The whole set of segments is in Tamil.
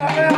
Yeah.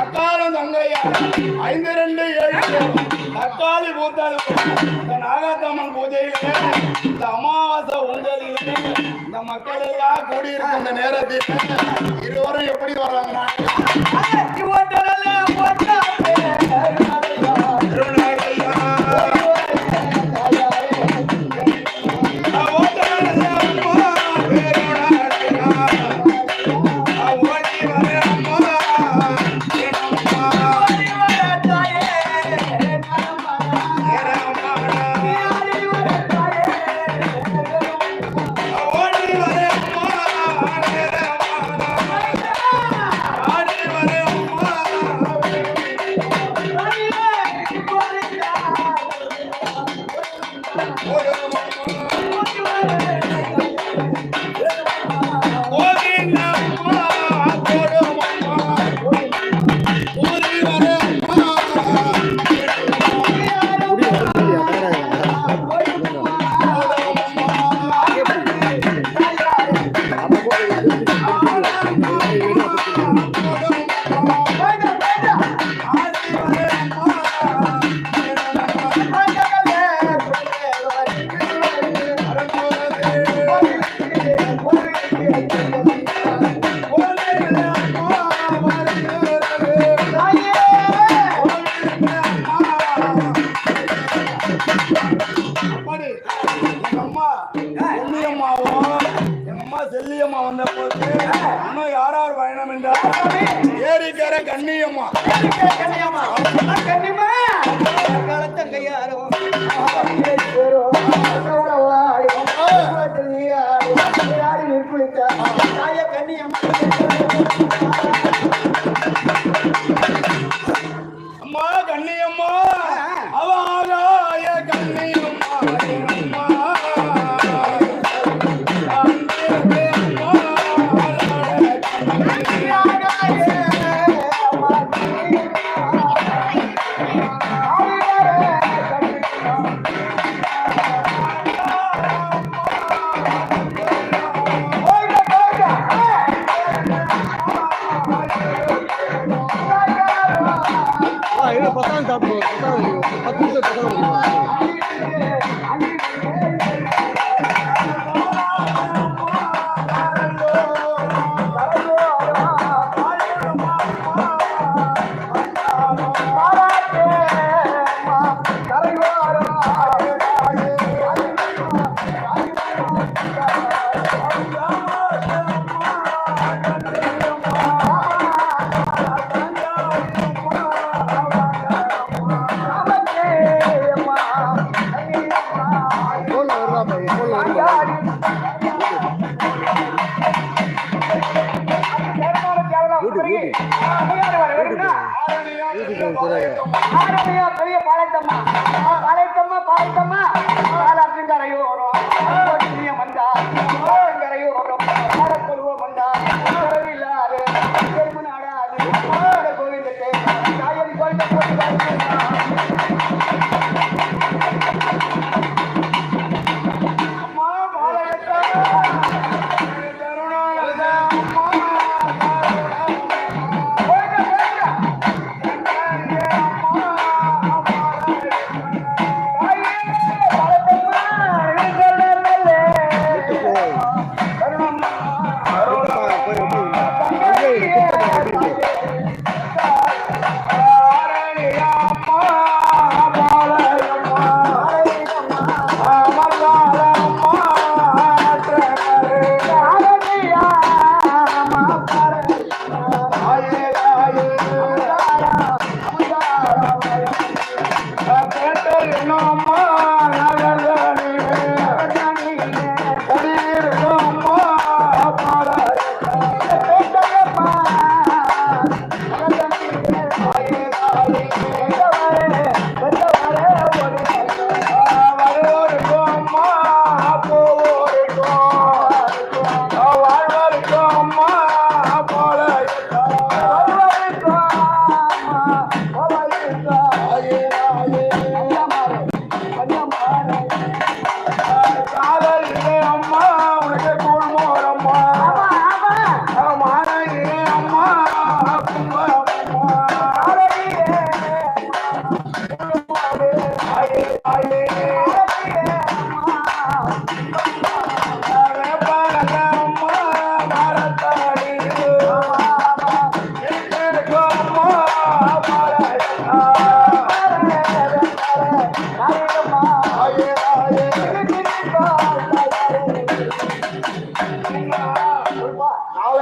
அக்காலம் தங்கையா ஐந்து ரெண்டு ஏழு தக்காளி பூத்தாது இந்த நாகாத்தம்மன் பூஜையிலே இந்த அமாவாசை உங்களிலே இந்த மக்கள் எல்லாம் கூடியிருக்கும் இந்த நேரத்தில் இருவரும் எப்படி வர்றாங்க? ஏரிக்கரை கண்ணியம்மா. பெரிய பாளையத்தம்மா.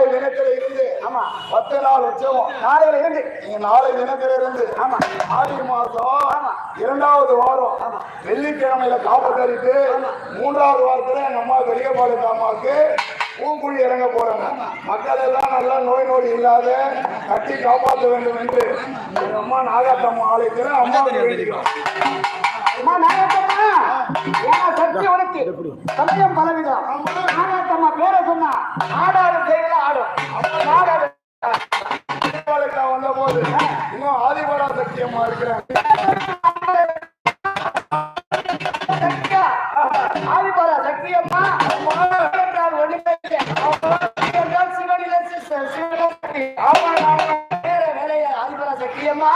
தினத்துல இருந்து. ஆமா. பத்து நாள் உற்சவம். நாளையில இருந்து. நீங்க நாளை தினத்துல இருந்து. ஆமா. ஆடி மாசம் ஆமா. இரண்டாவது வாரம். வெள்ளிக்கிழமையில காப்பு தரித்து மூன்றாவது வாரத்துல எங்க அம்மா பெரியபாளையத்து அம்மாவுக்கு பூங்குழி இறங்க போறாங்க. மக்கள் எல்லாம் நல்லா நோய் நோடி இல்லாத கட்டி காப்பாற்ற வேண்டும் என்று எங்க அம்மா நாகாத்தம்மா ஆலயத்தில் அம்மாவுக்கு வேண்டிக்கிறோம். அம்மா நாகாத்த சக்தி உனக்கு சமயம் பலவிதம். நாகத்தம்மா பேரை சொன்னா ஆடாடு செய்யல ஆடும். ஆடாடு வந்த போது? இன்னும் ஆதிபரா சக்தியம்மா என்றால் ஒண்ணுமே சிவனிலே. வேற வேலைய? ஆதிபாரா சக்தியம்மா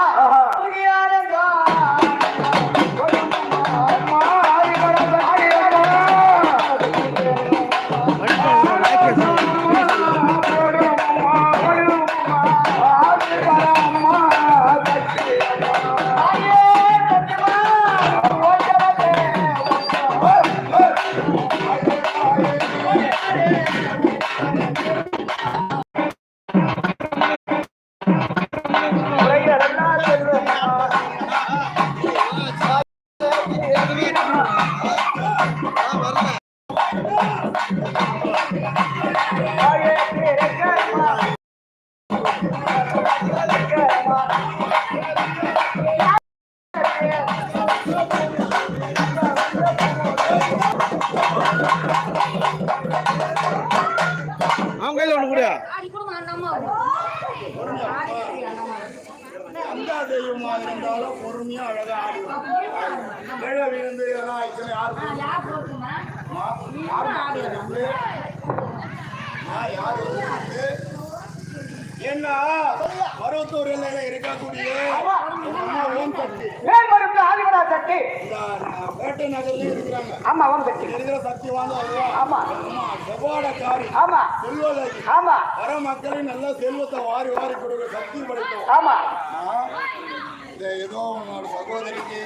எந்த தெய்வமா இருந்தாலும் பொறுமையா அழகா ஆடுவோம் கீழே விழுந்து எதனா ஆயிடுச்சுன்னா யாருக்கு யார் நான் யார் வந்து ஏன்னா மருவத்தூர் எல்லையில இருக்கக்கூடிய சக்தி. இந்த பேட்டை நகர்ல இருக்கிறாங்க. ஆமா ஓம் இங்க இருக்கிற சக்தி வாங்க ஆமா. செவ்வாடக்காரி ஆமா. செல்வலகி ஆமா. வர மக்களின் நல்ல செல்வத்தை வாரி வாரி கொடுக்குற சக்தி படைத்தோம். ஆமா. இந்த ஏதோ உன்னோட சகோதரிக்கு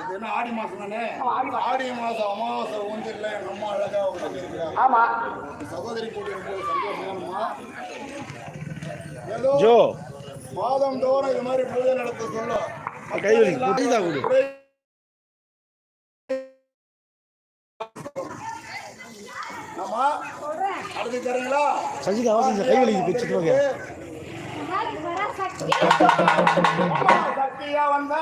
இது என்ன ஆடி மாசம் தானே? ஆடி மாசம். அமாவாசை ஊஞ்சில் எங்க அம்மா அழகா உட்காந்து இருக்கிறாங்க ஆமா. சகோதரி கூட்டி இருக்கிறது சந்தோஷமா ஏதோ ஜோ. மாதம் தோறும் இது மாதிரி பூஜை நடத்த சொல்ல. கை வலி, புரியுதா கொடு. ஆமா. அடுத்து தரீங்களா? சஜிதா அவசரம் கை வலி வச்சுட்டு சக்தியா வந்தா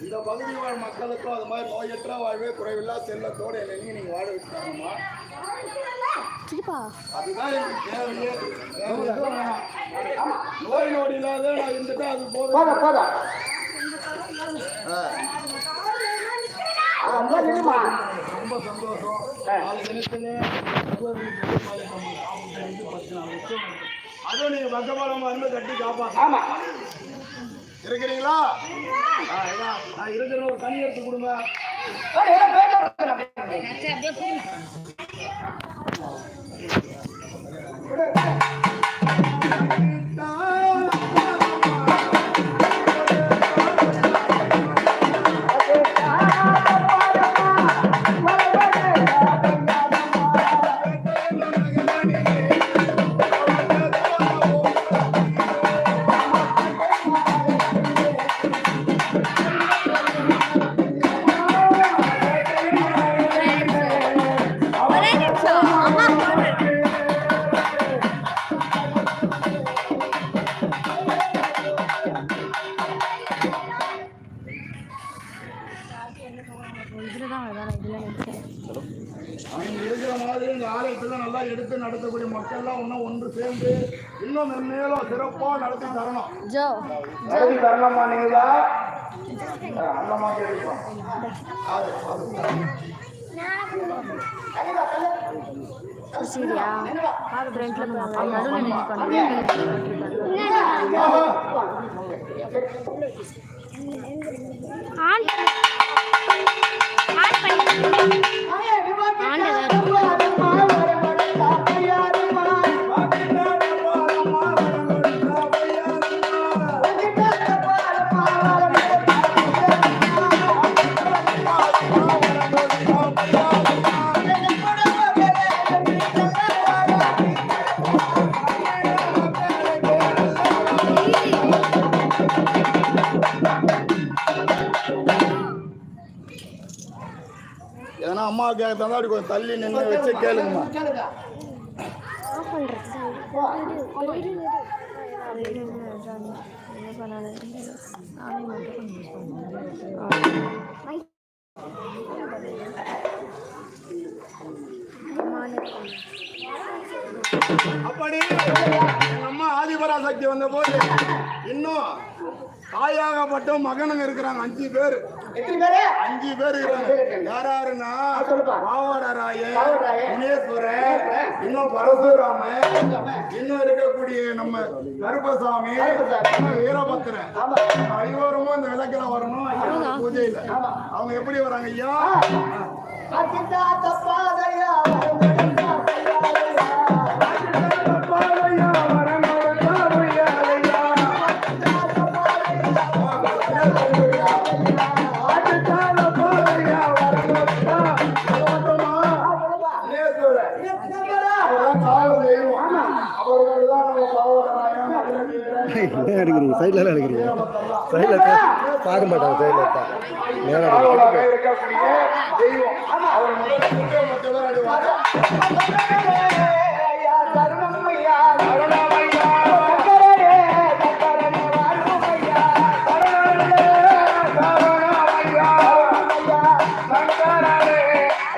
இந்த பகுதி வாழ் மக்களுக்கும் அது மாதிரி நோயற்ற வாழ்வே குறைவில்லா செல்லத்தோடு என்னையும் நீங்க வாழ அதுதான் எனக்கு தேவையே. ஆமா, நோய் நொடி இல்லாத நான் இருந்துட்டு அது போதும். ரொம்ப சந்தோஷம். நாலு தினத்துல. அதுவும் நீங்க பக்கபலமா இருந்து கட்டி காப்பாங்க ஆமா. இருக்கிறீங்களா? இருக்கிற ஒரு தண்ணி எடுத்து கொடுங்க. ஏய், ஏய், அவங்க இருக்கிற மாதிரி இந்த ஆலயத்துல நல்லா எடுத்து நடத்தக்கூடிய மக்கள்லாம் இன்னும் ஒன்று சேர்ந்து இன்னும் மென்மேலும் சிறப்பா நடத்தி தரணும். ஜோ. நடத்தி தரணுமா நீங்களா? ஆ, அந்த மாதிரி இருக்கும் அது, அது. சரியா பாக்க ஃப்ரெண்ட்ல நடுவில் ஆன் thank you. ஏன்னா அம்மா கேட்க கொஞ்சம் தள்ளி நின்று வச்சு கேளுங்கம்மா. அப்படி நம்ம ஆதிபராசக்தி வந்த போது இன்னும் தாயாகப்பட்ட மகனுங்க இருக்கிறாங்க அஞ்சு பேர். எத்தனை பேரு? அஞ்சு பேர் இருக்கிறாங்க யார் யாருன்னா பாவாடராயன், தினேஸ்வரன் இன்னும் பரசுராமன் இன்னும் இருக்கக்கூடிய நம்ம கருப்பசாமி வீரபத்திரன் ஆமா. ஐவரும் இந்த விளக்கில வரணும். பூஜையில. ஆமா. அவங்க எப்படி வராங்க ஐயா? எடுக்கிறீங்க சைடில் எடுக்கிறீங்க. சைடில் பார்க்க மாட்டாங்க சைடில் நேராக காவலாக